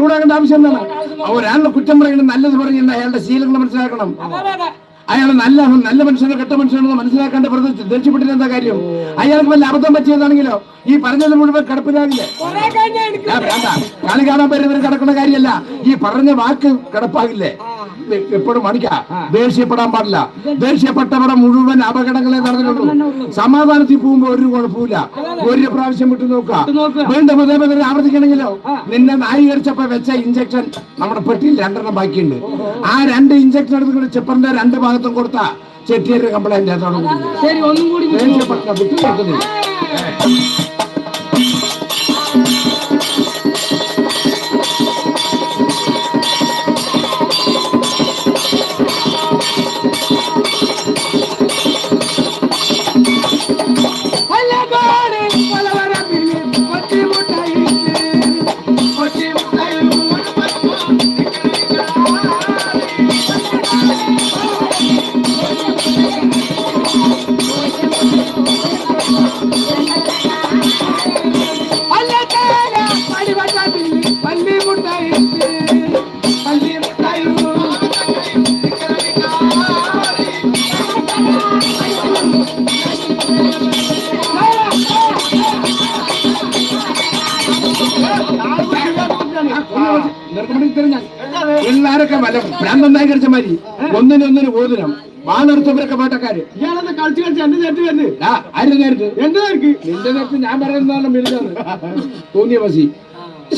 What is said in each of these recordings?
ചൂടാകേണ്ട ആവശ്യം എന്താണ്? ഒരാളുടെ കുറ്റം പറയുന്നത് നല്ലത് പറയുന്നത് അയാളുടെ ശീലങ്ങൾ മനസ്സിലാക്കണം. അയാൾ നല്ല നല്ല മനുഷ്യനോ കെട്ട മനുഷ്യനോ മനസ്സിലാക്കാണ്ട് വെറുതെ ദേഷ്യപ്പെട്ടില്ല എന്താ കാര്യം? അയാൾക്ക് വല്ല അബദ്ധം പറ്റിയതാണെങ്കിലോ? ഈ പറഞ്ഞത് മുഴുവൻ കിടപ്പിലാകില്ലേ കളി കാണാൻ വരുന്നവർ കിടക്കുന്ന കാര്യമല്ല. ഈ പറഞ്ഞ വാക്ക് കിടപ്പാകില്ലേ? എപ്പോഴും മണിക്ക. ദേഷ്യപ്പെടാൻ പാടില്ല. ദേഷ്യപ്പെട്ടവരെ മുഴുവൻ അപകടങ്ങളെ നടന്നിട്ടുള്ളൂ. സമാധാനത്തിൽ പോകുമ്പോ ഒരു കുഴപ്പമില്ല ഒരു പ്രാവശ്യം വിട്ടു നോക്കുക. വീണ്ടും ഇതേപോലെ ആവർത്തിക്കണമെങ്കിലോ? നിന്നെ നായീകരിച്ചപ്പോ വെച്ച ഇഞ്ചക്ഷൻ നമ്മുടെ പെട്ടിയിൽ രണ്ടെണ്ണം ബാക്കിയുണ്ട്. ആ രണ്ട് ഇഞ്ചക്ഷൻ എടുത്തുകൊണ്ട് ചെപ്പറിന്റെ രണ്ട് ഭാഗത്തും കൊടുത്ത ചെട്ടിയുടെ കംപ്ലൈന്റ് അതോടെ ശരി ഒന്നും കൂടി എല്ലാരൊക്കെ വല്ല ഭ്രാന്തണ്ടായി കഴിച്ച മാതിരി ഒന്നിനൊന്നിന് ഓതിനം. വാളെടുത്തവരൊക്കെ പാട്ടക്കാര്. ഇയാളെന്ന് കളിച്ച് കളിച്ച് എന്റെ നേരത്തെ വരുന്നത് ആരുടെ നേരത്ത് എന്റെ നിന്റെ നേരത്ത് ഞാൻ പറയുന്നതാണ് മിരുതാണ് തോന്നിയ മസി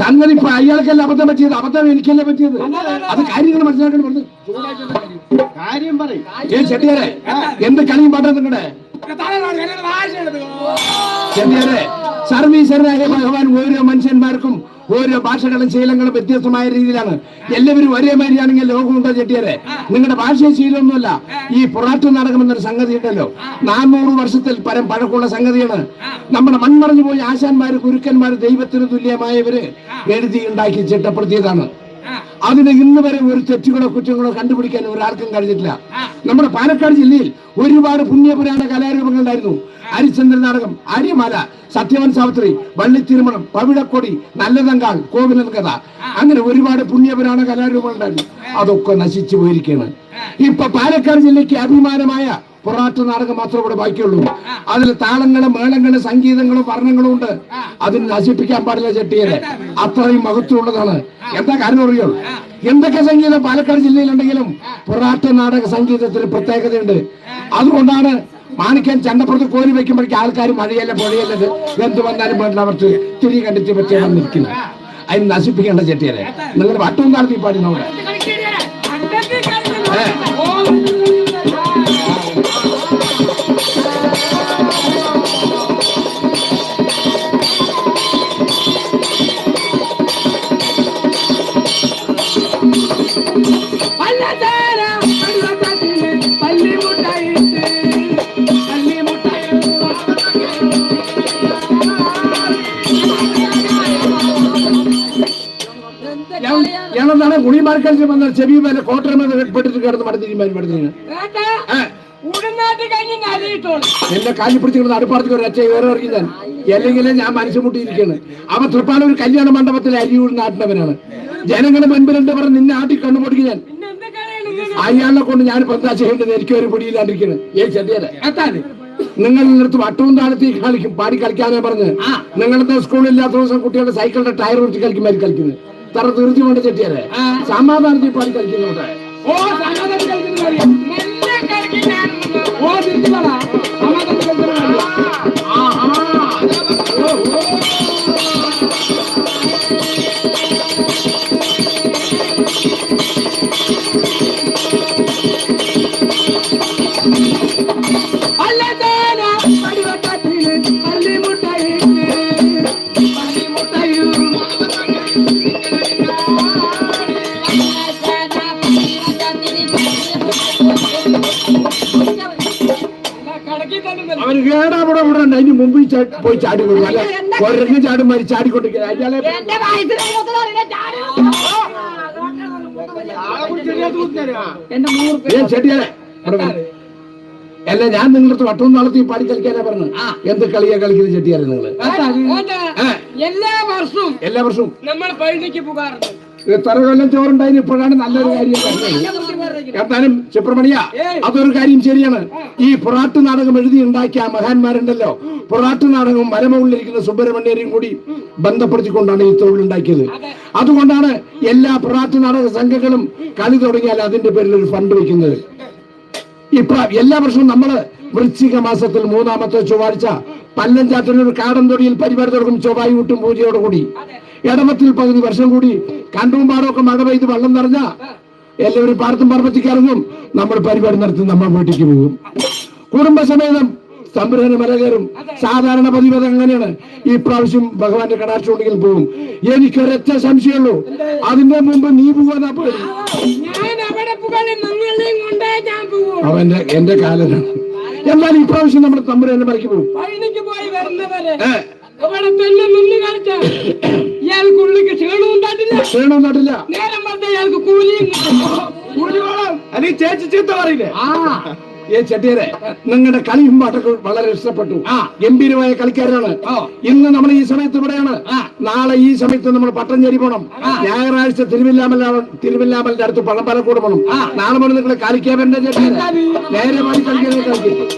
സംഗതി ഇപ്പൊ അയാൾക്കല്ല അബദ്ധം പറ്റിയത്. അബദ്ധം എനിക്കല്ല പറ്റിയത്. അത് കാര്യങ്ങൾ മനസ്സിലാക്കണം പറഞ്ഞു കാര്യം. കാര്യം പറയും. ഏ ചെട്ടിയാരെ എന്ത് കളിയും പാട്ടാ നിങ്ങളുടെ ചെട്ടിയാരെ സർവീസറിനായ ഭഗവാൻ ഓരോ മനുഷ്യന്മാർക്കും ഓരോ ഭാഷകളും ശീലങ്ങളും വ്യത്യസ്തമായ രീതിയിലാണ്. എല്ലാവരും ഒരേ മാതിരിയാണെങ്കിൽ ലോകമുണ്ടോ ചെട്ടിയരെ? നിങ്ങളുടെ ഭാഷയും ശീലമൊന്നുമല്ല. ഈ പുറാട്ടം നാടകം എന്നൊരു സംഗതി ഉണ്ടല്ലോ. നാനൂറ് വർഷത്തിൽ പരം പഴക്കമുള്ള സംഗതിയാണ്. നമ്മുടെ മൺമറഞ്ഞു പോയി ആശാന്മാര് ഗുരുക്കന്മാര് ദൈവത്തിന് തുല്യമായവര് എഴുതി ഉണ്ടാക്കി ചിട്ടപ്പെടുത്തിയതാണ്. അതിന് ഇന്ന് വരെ ഒരു തെറ്റുകളോ കുറ്റങ്ങളോ കണ്ടുപിടിക്കാൻ ഒരാൾക്കും കഴിഞ്ഞിട്ടില്ല. നമ്മുടെ പാലക്കാട് ജില്ലയിൽ ഒരുപാട് പുണ്യപുരാണ കലാരൂപങ്ങൾ ഉണ്ടായിരുന്നു ഹരിചന്ദ്ര നാടകം അരിമല സത്യവൻ സാവിത്രി വള്ളിത്തിരുമണം പവിഴക്കൊടി നല്ലതങ്കാൾ കോവിലൻ കഥ. അങ്ങനെ ഒരുപാട് പുണ്യപുരാണ കലാരൂപങ്ങൾ ഉണ്ടായിരുന്നു അതൊക്കെ നശിച്ചു പോയിരിക്കുകയാണ്. ഇപ്പൊ പാലക്കാട് ജില്ലയ്ക്ക് അഭിമാനമായ പൊറാട്ട് നാടകം മാത്രം ഇവിടെ ബാക്കിയുള്ളൂ. അതിൽ താളങ്ങളും മേളങ്ങളും സംഗീതങ്ങളും വർണങ്ങളും ഉണ്ട്. അതിന് നശിപ്പിക്കാൻ പാടില്ല ചെട്ടിയെ അത്രയും മഹത്വമുള്ളതാണ്. എന്താ കാര്യം അറിയോ എന്തൊക്കെ സംഗീതം പാലക്കാട് ജില്ലയിലുണ്ടെങ്കിലും പൊറാട്ട് നാടക സംഗീതത്തിന് പ്രത്യേകതയുണ്ട്. അതുകൊണ്ടാണ് മാണിക്കൻ ചണ്ടപ്പുറത്ത് കോരി വെക്കുമ്പോഴേക്കും ആൾക്കാർ മഴയല്ല പുഴയല്ലത് എന്ത് വന്നാലും വേണ്ട അവർക്ക് തിരി കണ്ടിട്ട് പറ്റിയാണ് വന്നിരിക്കുന്നത്. അതിന് നശിപ്പിക്കേണ്ട ചെട്ടിയെ നിങ്ങൾ വട്ടവും താഴ്ത്തി പാടി നോക്കാം ഞാനെന്താണ് കുടിമാർക്കലിച്ച് വന്ന ചെവി മേലെ കോട്ടരമേൽ പെട്ടിട്ട് കിടന്ന് മടത്തിരി മടത്തിന് ഉടനാട്ട് കഴിഞ്ഞ് നരയിട്ടോളൂ എന്റെ കാലി പിടിച്ചിരുന്ന അടുപ്പാടത്തേക്ക് ഒരു അച്ഛ വേറെ ഇറങ്ങി ഞാൻ. അല്ലെങ്കിൽ ഞാൻ മനസ്സ് അവ അവൻ ഒരു കല്യാണ മണ്ഡപത്തിൽ അരിയൂർ നാട്ടിനവനാണ്. ജനങ്ങളെ മുൻപിലുണ്ട് പറഞ്ഞ് നിന്നെ ആട്ടി കണ്ണുപൊടിക്ക് ഞാൻ. അയാളെ കൊണ്ട് ഞാൻ എന്താ ചെയ്യേണ്ടത്? എനിക്ക് ഒരു പൊടിയില്ലാണ്ടിരിക്കുന്നത് ഏ ചെറിയത് എത്താൻ നിങ്ങൾ നിന്നിടത്ത് വട്ടവും താഴത്തി കളിക്കും പാടി കളിക്കാനേ പറഞ്ഞ് നിങ്ങളുടെ സ്കൂളില്ലാത്ത ദിവസം കുട്ടികളുടെ സൈക്കിളിന്റെ ടയർ കുറിച്ച് കളിക്കുമായിരിക്കും കളിക്കുന്നത്. തറ തീർത്തി കൊണ്ട് ചെട്ടിയാലേ സമാധാനത്തിൽ പാടി കളിക്കുന്നുണ്ട് ഓ സമാധാനം കളിക്കുന്ന കാര്യം നല്ല കളിക്കാൻ ഓ തിരിച്ചു പറ സമാധാനം പോയി ചാടി കൊടുക്കും അല്ല? ഒരെണ്ണം ചാടും മരി ചാടിക്കൊണ്ടിരിക്കുക അയാളെ വരൂ. അല്ല ഞാൻ നിങ്ങളുടെ അടുത്ത് വട്ടവും നടത്തി പാടി കളിക്കാനാ പറഞ്ഞു എന്ത് കളിയാ കളിക്കുന്നത് ചെട്ടിയാലേ നിങ്ങൾ? എല്ലാ വർഷവും എല്ലാ വർഷവും? നമ്മൾ പഴനിക്ക് പോകാറുണ്ട്. എത്ര കൊല്ലം ചോറുണ്ടായി ഇപ്പോഴാണ് നല്ലൊരു കാര്യം. എന്നാലും സുബ്രഹ്മണ്യ അതൊരു കാര്യം ശരിയാണ്. ഈ പൊറാട്ട് നാടകം എഴുതി ഉണ്ടാക്കിയ മഹാന്മാരുണ്ടല്ലോ. പൊറാട്ട് നാടകവും മലമുകളിലിരിക്കുന്ന സുബ്രഹ്മണ്യരെയും കൂടി ബന്ധപ്പെടുത്തിക്കൊണ്ടാണ് ഈ തൊഴിലുണ്ടാക്കിയത്. അതുകൊണ്ടാണ് എല്ലാ പൊറാട്ട് നാടക സംഘങ്ങളും കളി തുടങ്ങിയാൽ അതിന്റെ പേരിൽ ഒരു ഫണ്ട് വെക്കുന്നത്. ഇപ്പൊ എല്ലാ വർഷവും നമ്മൾ വൃശ്ചിക മാസത്തിൽ മൂന്നാമത്തെ ചൊവ്വാഴ്ച പല്ലഞ്ചാത്തിനൊരു കാടൻ തൊടിയിൽ പരിപാടി തുടങ്ങും ചൊവ്വായി വിട്ടും പൂജയോടുകൂടി. ഇടമത്തിൽ പകുതി വർഷം കൂടി കണ്ടും പാടമൊക്കെ മഴ പെയ്ത് വെള്ളം നിറഞ്ഞ എല്ലാവരും പാടത്തും പറമ്പത്തേക്ക് ഇറങ്ങും നമ്മൾ പരിപാടി നടത്തി നമ്മൾ വീട്ടിലേക്ക് പോകും. കുടുംബസമേതം സംഭരണ മലകയറും സാധാരണ പതിവ് അങ്ങനെയാണ്. ഈ പ്രാവശ്യം ഭഗവാന്റെ കടാക്ഷോണ്ടെങ്കിൽ പോകും എനിക്കൊരൊറ്റ സംശയമുള്ളൂ. അതിന്റെ മുമ്പ് നീ പോകാനാ അവന്റെ എന്റെ കാലനാണ്. എന്നാൽ പ്രാവശ്യം നമ്മുടെ തമ്പുരാന്റെ മലയ്ക്ക് പോകും. ക്ഷീണവും തട്ടില്ല കൂലിയും ചേച്ചി ചീത്ത പറയില്ലേ? ആ. ഏ ചെട്ടിയരെ നിങ്ങളുടെ കളിയും പാട്ടൊക്കെ വളരെ ഇഷ്ടപ്പെട്ടു. ആ. ഗംഭീരമായ കളിക്കാരാണ്. ഇന്ന് നമ്മൾ ഈ സമയത്ത് ഇവിടെയാണ്. നാളെ ഈ സമയത്ത് നമ്മൾ പട്ടഞ്ചേരി പോകണം ഞായറാഴ്ച തിരുവില്ലാമല തിരുവില്ലാമലിന്റെ അടുത്ത് പഴമ്പലക്കൂട് പോകണം നാളെ മുതൽ നിങ്ങൾ കളിക്കാൻ വേണ്ട നേരെ മാറി കളിക്കാൻ കളിക്കും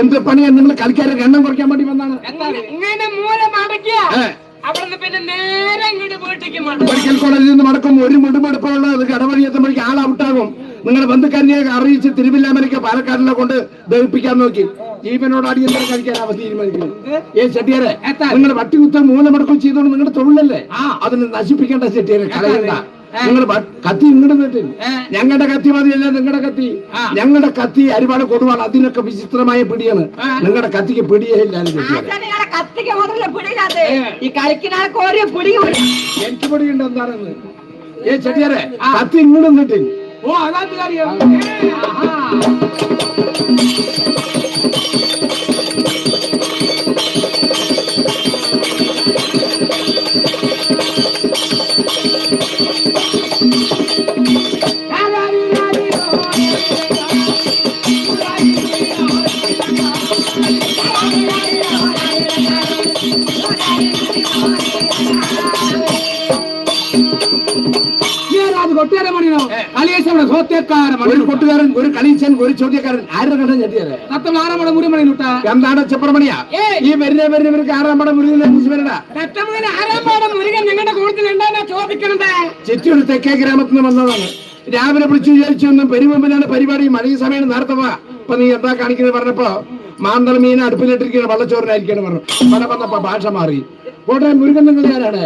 എന്ത് പണിയാ? നിങ്ങൾ കളിക്കാരെ എണ്ണം കുറയ്ക്കാൻ വേണ്ടി വന്നാണ്. ഇങ്ങനെ മൂലം അടക്കിയ മെഡിക്കൽ കോളേജിൽ നിന്ന് മടക്കും. ഒരു മുടുമെടുപ്പുള്ള കടവഴി എത്തുമ്പോഴേക്ക് ആൾ ഔട്ടാകും. നിങ്ങളുടെ ബന്ധുക്കാരനെ അറിയിച്ച് തിരുവില്ലാമലയ്ക്ക് പാലക്കാടിനെ കൊണ്ട് ദഹിപ്പിക്കാൻ നോക്കി. ജീവനോട് അടിയന്തരം കഴിക്കാൻ അവ തീരുമാനിക്കുന്നു. ഏ? ചെട്ടിയാരെ നിങ്ങൾ വട്ടികുത്തം മൂലമടക്കം ചെയ്തോണ്ട് നിങ്ങളുടെ തൊഴിലല്ലേ? അതിന് നശിപ്പിക്കേണ്ട ചെട്ടിയാരെ കളയണ്ട. നിങ്ങൾ കത്തി ഇങ്ങോട്ട്. ഞങ്ങളുടെ കത്തി മതിയല്ല നിങ്ങളുടെ കത്തി. ഞങ്ങളുടെ കത്തി അരിപാട് കൊടുവാണ്. അതിനൊക്കെ വിചിത്രമായ പിടിയാണ്. നിങ്ങളുടെ കത്തിക്ക് പിടിയേ ആശാനികളെ കത്തിക്ക് മുതലേ പിടിയില്ലാതെ ഈ കളിക്കുന്ന ഒരു പിടിയും ഇല്ല. എനിക്ക് പിടിയുണ്ട് എന്താണെന്ന്? ഏ ചെടിയാരെ കത്തി ഇങ്ങോട്ട്. ഓ അതാണ് കാര്യം thank you ഒരു കൊട്ടുകാരൻ ഒരു കളീച്ചൻ ഒരു ചോദ്യക്കാരൻ ആരുടെ കണ്ടം ചെട്ടിയാരെ സത്തം ആറമട മുറിമണി നുട്ട എന്താണ് ചെപ്പറമണിയാ? ഈ വരുന്ന വരുന്നവർക്ക് ആറാം പടം മുരുകനെ കുറിച്ച് വരടാ കട്ടമുതൽ ആറാം പാടം മുരുകൻ നിങ്ങളുടെ കൂട്ടത്തിൽ ഉണ്ടാകാ ചോദിക്കണത്. ചെറ്റിയൊരു തെക്കേ ഗ്രാമത്തിൽ നിന്ന് വന്നതാണ്. രാവിലെ വിളിച്ചു വിചാരിച്ചു ഒന്നും പെരുമുമ്പിലാണ് പരിപാടി മഴ ഈ സമയം നേരത്തെ വാ. അപ്പൊ നീ എന്താ കാണിക്കുന്നത് പറഞ്ഞപ്പോ മാന്തള മീൻ അടുപ്പിലിട്ടിരിക്കുന്ന വള്ളച്ചോറിനായിരിക്കണം പറഞ്ഞു. പല വന്നപ്പോ ഭാഷ മാറി. കോട്ടയം മുരുകൻ നിങ്ങൾ ഞാനാണ്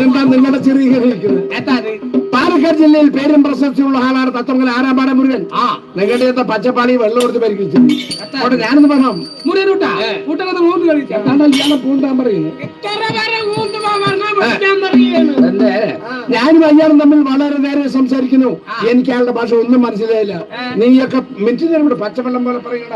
എന്താ നിങ്ങളുടെ ചെറിയ പാലക്കാട് ജില്ലയിൽ പേരും പ്രശസ്തിയുള്ള ആളാണ് തത്തമംഗല ആരാമ്പാട പാടം മുരുകൻ. ആ. നിങ്ങളുടെ പച്ചപ്പാളി വെള്ളം കൊടുത്ത് പരിഹരിച്ചു അവിടെ ഞാനൊന്ന് പറഞ്ഞു? മുറിയനുട്ട കൂട്ടകത്ത് മൂന്ന് കളിച്ച എന്താണ്ടാ ഇയാളെ പൂണ്ടാൻ പറയുന്നു എന്റെ ഞാനും അയ്യാറും തമ്മിൽ വളരെ നേരെ സംസാരിക്കുന്നു. എനിക്ക് അയാളുടെ ഭാഷ ഒന്നും മനസ്സിലായില്ല. നീയൊക്കെ മിനിറ്റ് തരം ഇവിടെ പച്ചവെള്ളം പോലെ പറയണ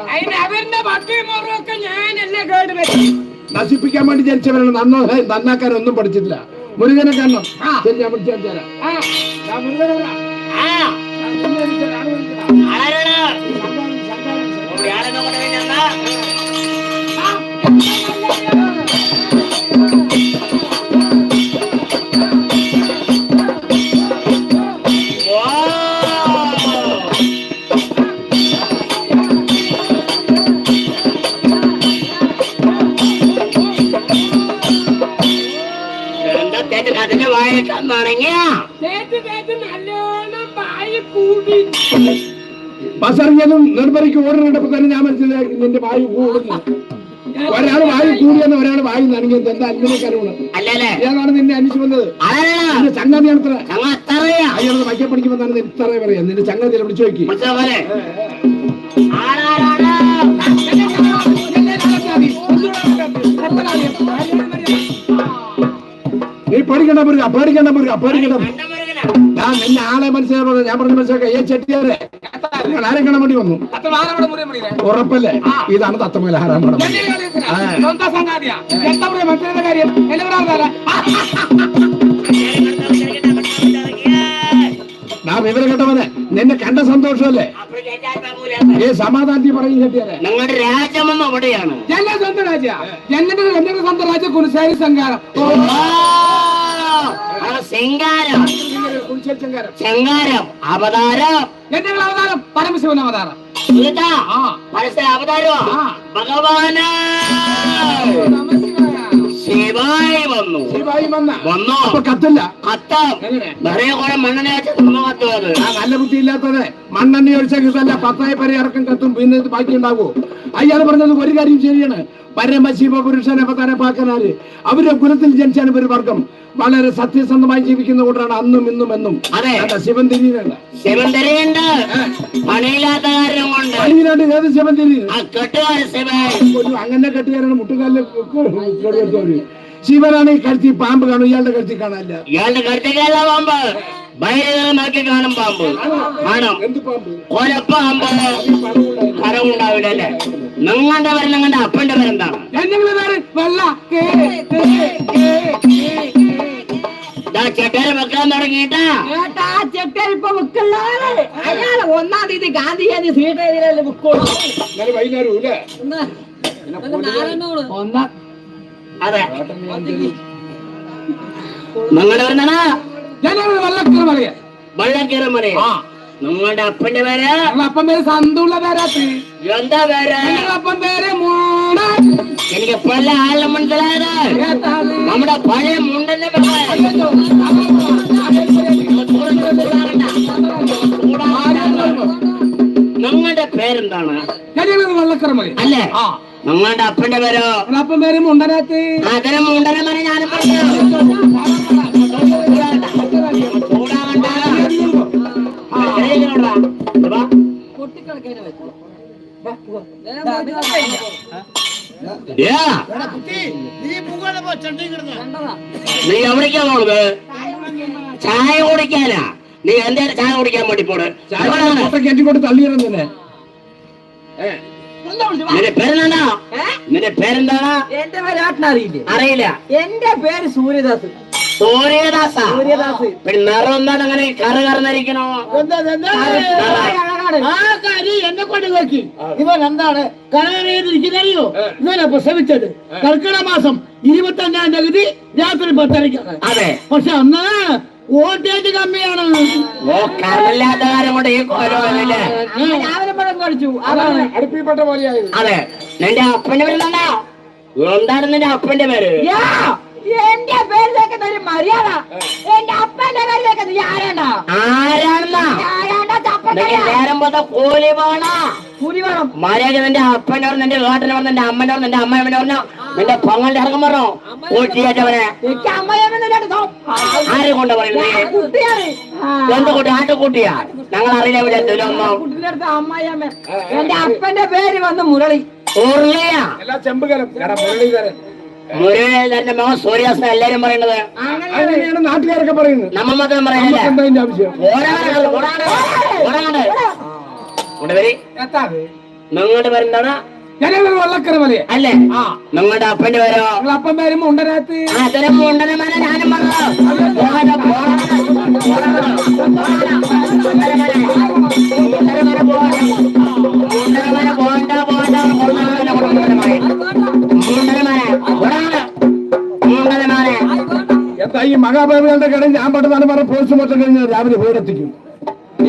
നശിപ്പിക്കാൻ വേണ്ടി ജനിച്ചവരാണ്. നന്നോ നന്നാക്കാൻ ഒന്നും പഠിച്ചിട്ടില്ല. മുരുകനെ കാണണം ശരി ഞാൻ വിളിച്ചു തരാം ആ കൂടി. ബസറിഞ്ഞതും നിർഭരിക്ക് ഓടുന്നിടപ്പോ തന്നെ ഞാൻ മനസ്സിലാക്കി നിന്റെ വായു കൂടുന്നു. ഒരാൾ വായു കൂടിയെന്ന് ഒരാൾ വായു നനങ്ങിയത് എന്താ അന്യനെ അല്ലല്ലേ? ഏതാണ് നിന്നെ അന്വേഷിച്ചു വന്നത്. നിന്റെ ചങ്ങാതി അയ്യോ അയാൾ വയ്ക്കാൻ പഠിക്കുമെന്നാണ് നിന്റെ ഇത്ര പറയാം നിന്റെ ചങ്ങാതിയെ വിളിച്ചു നോക്കി. നീ പേടിക്കണ്ട മുരുക പേടിക്കണ്ട മുരുക പേടിക്കണ്ട ഞാൻ നിന്നെ ആളെ മനസ്സിലാക്കുന്നത് ഞാൻ പറഞ്ഞ മനസ്സിലാക്കാം ഏ ചെട്ടിയാരെ. നിങ്ങൾ ആരെ കാണാൻ വേണ്ടി വന്നു? ഉറപ്പല്ലേ? ഇതാണ് തത്തമല ആരാമണം സ്വന്തം സംഗാതിയാ. എന്താ പറയാ മറ്റൊരു കാര്യം? എന്നെ ഞാൻ വിവരം കേട്ടവനെ നിന്നെ കണ്ട സന്തോഷമല്ലേ? ഏ സമാധാനത്തിൽ പറയും കേട്ടിയാലേ ഞങ്ങളുടെ രാജ്യമൊന്നും അവിടെയാണ്. എന്നെ സ്വന്തം രാജ്യ. എന്നെ എന്റെ സ്വന്തം രാജ്യ അവതാരം. എന്റെ അവതാരം? പരമശിവൻ അവതാരം. പരസ്യ അവതാരോ? ഭഗവാന്. ശിവായി വന്നു. ശിവായി വന്ന. വന്നു? അപ്പൊ കത്തില്ല. കത്തം? നിറയെ കുറെ മണ്ണെണ്ണ വെച്ച് തുമ്മ കത്തും അത്. ആ നല്ല ബുദ്ധി ഇല്ലാത്തത് മണ്ണെണ്ണ ഒഴിച്ച കിട്ടല്ല പത്തായി പരി ഇറക്കം കത്തും. പിന്നെ ബാക്കി ഉണ്ടാവോ അയാൾ പറഞ്ഞത് ഒരു കാര്യം ശരിയാണ്. പരമശിവ പുരുഷനെ പത്താനെ പാക്കനാല് അവരുടെ കുലത്തിൽ ജനിച്ചാണ് ഒരു വർഗം. വളരെ സത്യസന്ധമായി ജീവിക്കുന്ന കൊണ്ടാണ് അന്നും ഇന്നും എന്നും. അതെ. ശിവൻ തിരിയുന്നുണ്ട്. ശിവൻ തരുന്നുണ്ട് പണിയില്ലാത്ത കാര്യം കൊണ്ട്. പണിയിലാണ്ട് ഏത് ശിവൻ ഒരു അങ്ങനെ കെട്ടുകാരാണ് കേടുവരുത്തവര് ശിവനാണ് ഈ കഴുത്തി പാമ്പ് കാണും ഇയാളുടെ കഴുത്തി കാണാനില്ല. ഇയാളുടെ കരുത്തേക്കല്ല പാമ്പ്. ബൈരകളെ കാണും പാമ്പ്. കാണും. എന്ത് പാമ്പ്? കൊലപ്പാമ്പ് കരവുണ്ടാവില്ല അല്ലേ? നിങ്ങളുടെ പേര് നിങ്ങളുടെ അപ്പന്റെ പേരെന്താണ് എന്തെങ്കിലും വെക്കാൻ ഏട്ടാ ഇപ്പൊ ഒന്നാം തീയതി സീറ്റ് ഇന്നലെ ഇല്ലേ ഒന്നാം അതെ. ഞാനൊരു വെള്ളക്കര നിങ്ങളുടെ അപ്പന്റെ പേര്? അപ്പം പേര് സന്തുള്ള പേരാ എന്താ പേര്? അപ്പൻ പേര് മൂട എനിക്ക് പല ആളും മനസ്സിലായത് നമ്മുടെ പഴയ മുണ്ടന്റെ നിങ്ങളുടെ പേരെന്താണ്? അല്ലേ? നിങ്ങളുടെ അപ്പന്റെ പേരോ? അപ്പൻ പേര് മുണ്ടനാത്ത്. മുണ്ടനെ മനെ ഞാനും പറഞ്ഞു ചൂടാകണ്ട നീ എവിടേക്കാ പോണത് ചായ കുടിക്കാനാ? നീ എന്തേ ചായ കുടിക്കാൻ വേണ്ടി പോണ്? കെട്ടിക്കൊണ്ട് തള്ളിയിടും തന്നെ നിന്റെ പേരെന്താ? നിന്റെ പേരെന്താണ് എന്റെ പേര് ആട്ടിനറിയില്ലേ? അറിയില്ല. എന്റെ പേര് സൂര്യദാസ്. സൂര്യദാസ? സൂര്യദാസ്. പിന്നെ നിറം എന്താണ് അങ്ങനെ കറ കറന്നിരിക്കണോ? അഴകാണ്. ആ കാര്യം എന്നെ കൊണ്ട് നോക്കി. ഇവൻ എന്താണ്? കരകരയിരിക്കുന്നറിയോ ഇവനെ പ്രസവിച്ചത്. കർക്കിടക മാസം ഇരുപത്തി അഞ്ചാം തീയതി രാത്രി പത്തരയ്ക്ക്. അതെ. പക്ഷെ അന്ന് വോട്ടേജ് കമ്മിയാണ്. അടുപ്പിൽപ്പെട്ട പോലെയായത്. അതെ. നിന്റെ അപ്പന്റെ പേരുണ്ടോ എന്താണ് നിന്റെ അപ്പന്റെ പേര്? എന്റെ പേരിലേക്ക് മര്യാദ. എന്റെ അപ്പന്റെ പേരിലേക്ക് ആരാണ്ട ആരാണെന്നാ? ആരാണ്ട നേരം പോത്ത കൂലി വേണോ? പുലി വേണം. മര്യാദ നിന്റെ അപ്പന്റെ പറഞ്ഞു നിന്റെ ഏട്ടനെ പറഞ്ഞു നിന്റെ അമ്മന്റെ പറഞ്ഞു. നിന്റെ അമ്മയുടെ പറഞ്ഞു. നിന്റെ പൊങ്ങളുടെ ഇറങ്ങും പറഞ്ഞു കൂട്ടിയേറ്റവനെ ആരെ കൊണ്ട് പറയുന്നത്? എന്ത് കൂട്ടി? ആട്ടുകൂട്ടിയാ. ഞങ്ങൾ അറിയില്ല ഇവിടെ അമ്മയമ്മ എന്റെ അപ്പന്റെ പേര് വന്ന് മുരളി. ഉരുളിയാ എല്ലാ ചെമ്പുകലം മകൻ സൂര്യാസ്ത എല്ലാരും പറയുന്നത് അങ്ങനെയാണ് നാട്ടുകാരൊക്കെ പറയുന്നത് നമ്മ മാത്രം എന്താ ആവശ്യം എത്താത് നിങ്ങളുടെ പേരെന്താണ് ഞാനൊരു വെള്ളക്കര പറയാ അല്ലേ ആ നിങ്ങളുടെ അപ്പന്റെ പേരോ അപ്പൻ പേരും മുണ്ടനാത്ത് അതിനും മുണ്ടനമന ഞാനും പറഞ്ഞു ഈ മഹാബാബുകളുടെ കടയിൽ ഞാൻ പെട്ടതാണ് പറഞ്ഞ പോസ്റ്റ്മോർട്ടം കഴിഞ്ഞ് രാവിലെ വീടെത്തിക്കും.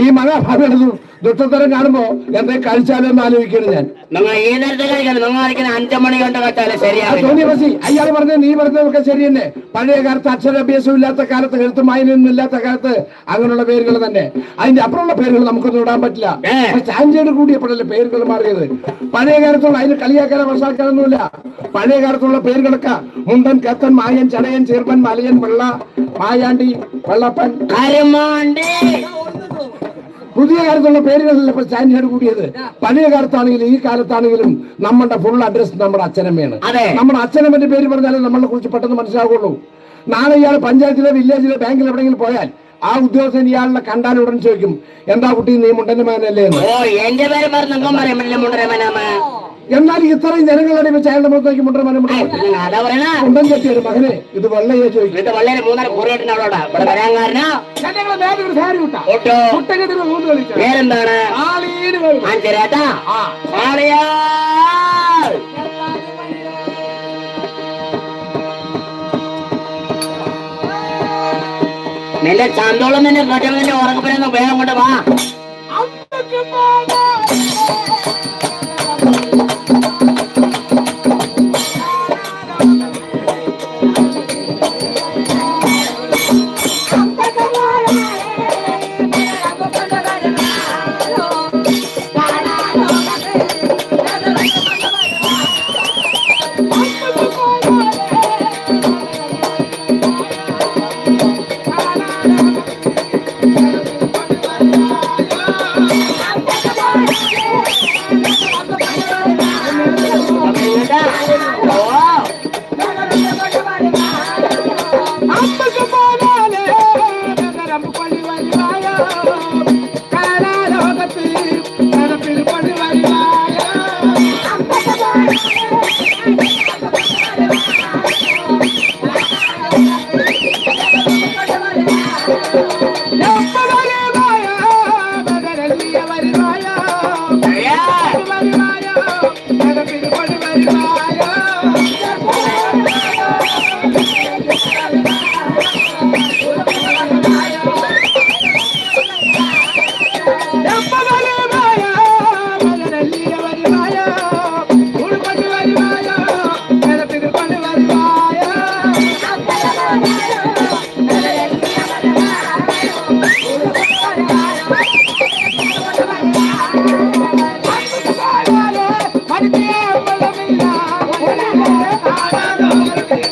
ഈ മനോഭാവം എടുത്തു ദുഷ്ടത്തരം കാണുമ്പോ എന്തേ കഴിച്ചാലോ എന്ന് ആലോചിക്കണം ഞാൻ തോന്നിയവസി അയാൾ പറഞ്ഞ നീ പറഞ്ഞതൊക്കെ ശരി തന്നെ പഴയ കാലത്ത് അക്ഷരാഭ്യാസം ഇല്ലാത്ത കാലത്ത് എഴുത്ത് മായനൊന്നും ഇല്ലാത്ത കാലത്ത് അങ്ങനെയുള്ള പേരുകൾ തന്നെ. അതിന്റെ അപ്പുറമുള്ള പേരുകൾ നമുക്കൊന്നും ഇടാൻ പറ്റില്ല. സ്റ്റാൻഡേർഡ് കൂടിയപ്പോഴല്ലേ പേരുകൾ മാറിയത്? പഴയ കാലത്തുള്ള അതിന് കളിയാക്കാനോ വഷാക്കാനൊന്നുമില്ല പഴയ കാലത്തുള്ള പേരുകളൊക്കെ മുണ്ടൻ കത്തൻ മായൻ ചടയൻ ചേർപ്പൻ മലയൻ വെള്ള മായാണ്ടി വെള്ളപ്പൻ. കരുമാണ്ടി. പുതിയ കാലത്തുള്ള പേരുകളല്ല ഇപ്പൊ സ്റ്റാൻഡേർഡ് കൂടിയത്. പഴയ കാലത്താണെങ്കിലും ഈ കാലത്താണെങ്കിലും നമ്മുടെ ഫുൾ അഡ്രസ് നമ്മുടെ അച്ഛനമ്മയാണ്. നമ്മുടെ അച്ഛനമ്മന്റെ പേര് പറഞ്ഞാലേ നമ്മളെ കുറിച്ച് പെട്ടെന്ന് മനസ്സിലാവുള്ളൂ നാളെ ഇയാൾ പഞ്ചായത്തിലെ വില്ലേജിലെ ബാങ്കിൽ എവിടെയെങ്കിലും പോയാൽ ആ ഉദ്യോഗസ്ഥൻ ഇയാളെ കണ്ടാൽ ഉടൻ ചോദിക്കും എന്താ കുട്ടി നീ മുണ്ടന്റെ മകനല്ലേ എന്ന്. ഓ എന്റെ പേര് പറഞ്ഞ എന്നാൽ ഇത്രയും ജനങ്ങളുടെ വെച്ച് അയാളുടെ മുഖത്തേക്ക് മുണ്ടൻ മനം മുണ്ടൻ ചെട്ടിയൊരു മകനെ ഇത് വെള്ളയെ ചോദിക്കും. ഒരു സാരി വിട്ടാ ഓട്ടോ കുട്ടകത്തിന് മൂന്ന് കളിച്ചു പേരെന്താണ്? ആളിയാ നിന്റെ ചന്തോളം കട്ടം വേഗം കൊണ്ട് വാ.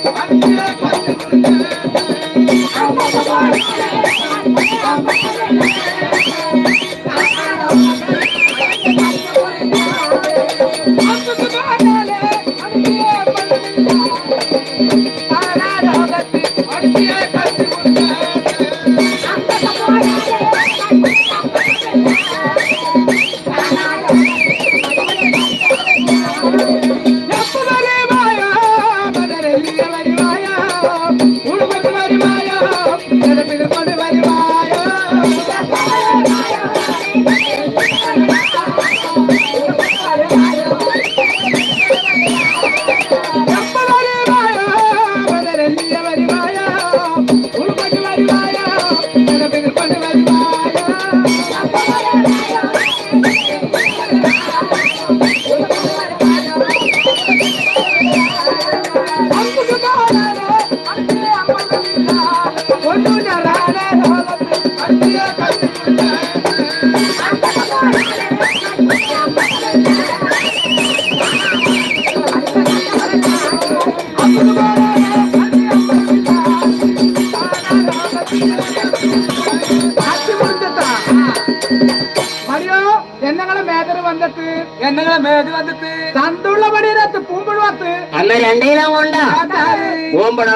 I'm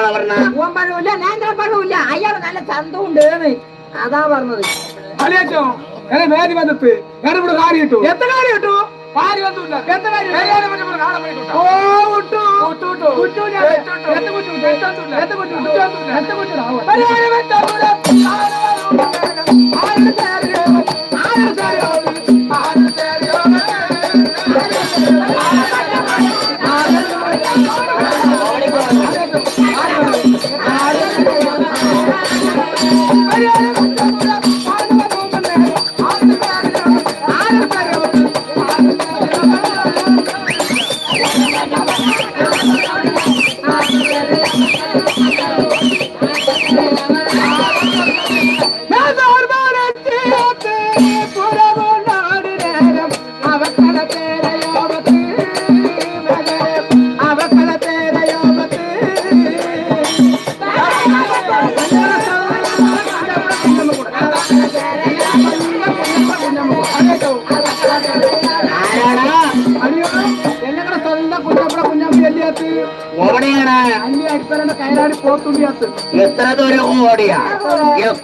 പറഞ്ഞ? പൂവമ്പഴമില്ല ஐயா நல்ல உண்டு അതാ പറഞ്ഞത്. അളിയച്ചോ എന്നെ മേതി വന്നിട്ട്. ഞാൻ ഇവിടെ കാരി കിട്ടു എത്ര കിട്ടു കാരി ഓ വിട്ടു വിട്ടു വിട്ടു വിട്ടു ഞാൻ. എത്ര വിട്ടു എത്ര വിട്ടു എത്ര വിട്ടു എത്ര ഏത് പോത്തുണ്ടിയത്ത് എത്ര ദൂരം ഓടിയാ?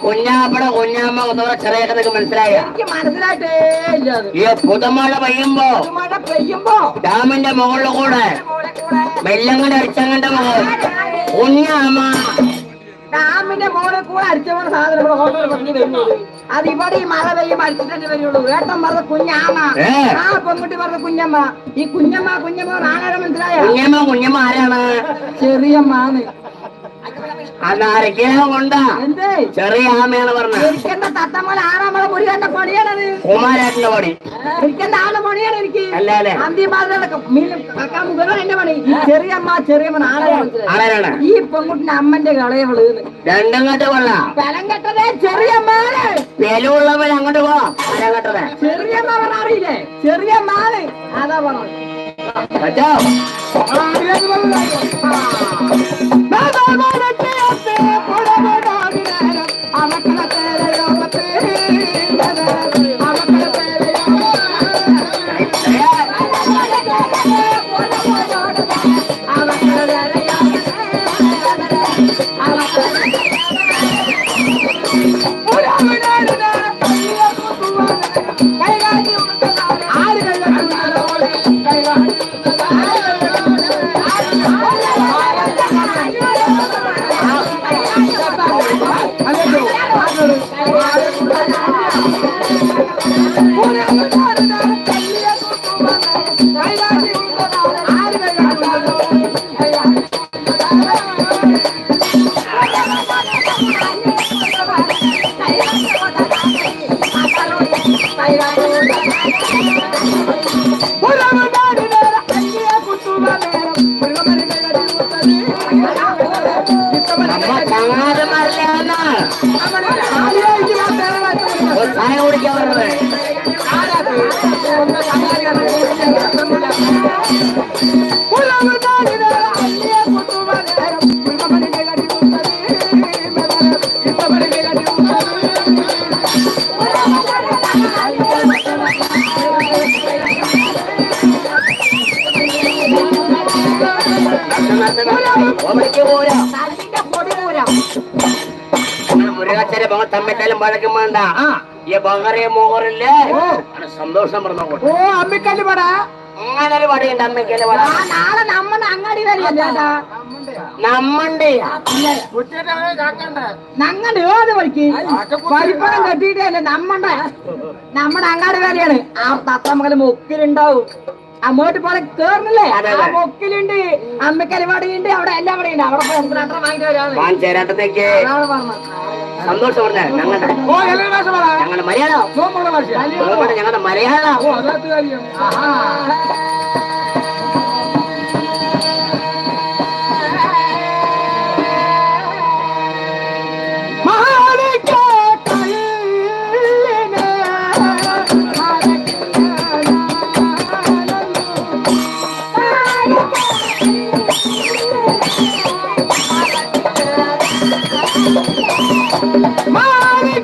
കുഞ്ഞാപ്പട കുഞ്ഞാമ്മ ഒന്നുകൂടെ ചെറിയ മനസ്സിലായ? എനിക്ക് മനസ്സിലായിട്ടേ ഇല്ല അത്. പുതുമഴ പെയ്യുമ്പോ മഴ പെയ്യുമ്പോ. ഡാമിന്റെ മുകളിൽ കൂടെ കൂടെ. വെള്ളങ്ങടെ അടിച്ചങ്ങന്റെ മുകളിൽ. കുഞ്ഞാമ്മ ഡാമിന്റെ മോളിൽ കൂടെ അടിച്ച പോലെ സാധനം ഇവിടെ ഹോട്ടലിൽ പറഞ്ഞു വരുന്നത് അത് ഇവിടെ ഈ മഴ പെയ്യും അടിച്ചിട്ടേ വരുള്ളൂ. വേട്ടം പറഞ്ഞ കുഞ്ഞാമ്മ. ആ പെൺകുട്ടി പറഞ്ഞ കുഞ്ഞമ്മ. ഈ കുഞ്ഞമ്മ കുഞ്ഞമ്മ ആരാണ് മനസ്സിലായ? കുഞ്ഞമ്മ കുഞ്ഞമ്മ ആരാണ്? ചെറിയമ്മാന്ന് അത് ആരൊക്കെയാ ചെറിയ ആമയാണ് പറഞ്ഞത്. കുമാരേട്ടന്റെ പണി എനിക്കെന്താ ആളുടെ പണിയാണ് എനിക്ക്. അല്ലേ അല്ലേ? അന്തിമാരുടെ മീൻ കക്കാൻ മുഖം എന്റെ ഈ ചെറിയമ്മ ചെറിയമ്മ ആളെ മനസ്സിലായി ആരാണ് ഈ പെൺകുട്ടിന്റെ അമ്മന്റെ കളയവൾ രണ്ടും കെട്ട കൊള്ള. ബലം കെട്ടതേ ചെറിയമ്മാണ് വിലയുള്ളവർ അങ്ങോട്ട് പോവാം ആരാ കെട്ടത്. ചെറിയമ്മ പറഞ്ഞ അറിയില്ലേ? ചെറിയമ്മാണ് അതാ പറഞ്ഞത്. കേട്ടോ നമ്മ ചങ്ങാതന്മാരിലാണ് ഒരു ചായ മുരുകാച്ചരെ പോകാൻ തമ്മിട്ടാലും വഴക്കും വേണ്ട. ഈ ബഹറിയ മോഹറില്ലേ? സന്തോഷം പറഞ്ഞോട്ടെ ഓ അമ്മിക്കല്ല് പട അങ്ങനൊരു പടയുണ്ട് അമ്മയ്ക്കല്ലേ പട ആ നാളെ നമ്മുടെ അങ്ങാടി നമ്മണ്ട് ഞങ്ങളുടെ ഏത് വഴിക്ക്. പരിപ്പണം കെട്ടിയിട്ടല്ലേ നമ്മടെ? നമ്മുടെ അങ്ങാടി വരെയാണ് ആ തത്തമ്മക്കൽ മൊക്കിലുണ്ടാവും. അങ്ങോട്ട് പോലെ കേറുന്നില്ലേ? ആ. മൊക്കിലുണ്ട് അമ്മക്കലിവാടിയുണ്ട് അവിടെ എല്ലാം അവിടെ ഉണ്ട്. അവിടെ സന്തോഷം പറഞ്ഞ ഞങ്ങളുടെ ഞങ്ങളുടെ മലയാളം. ഞങ്ങളുടെ മലയാളം. மாறி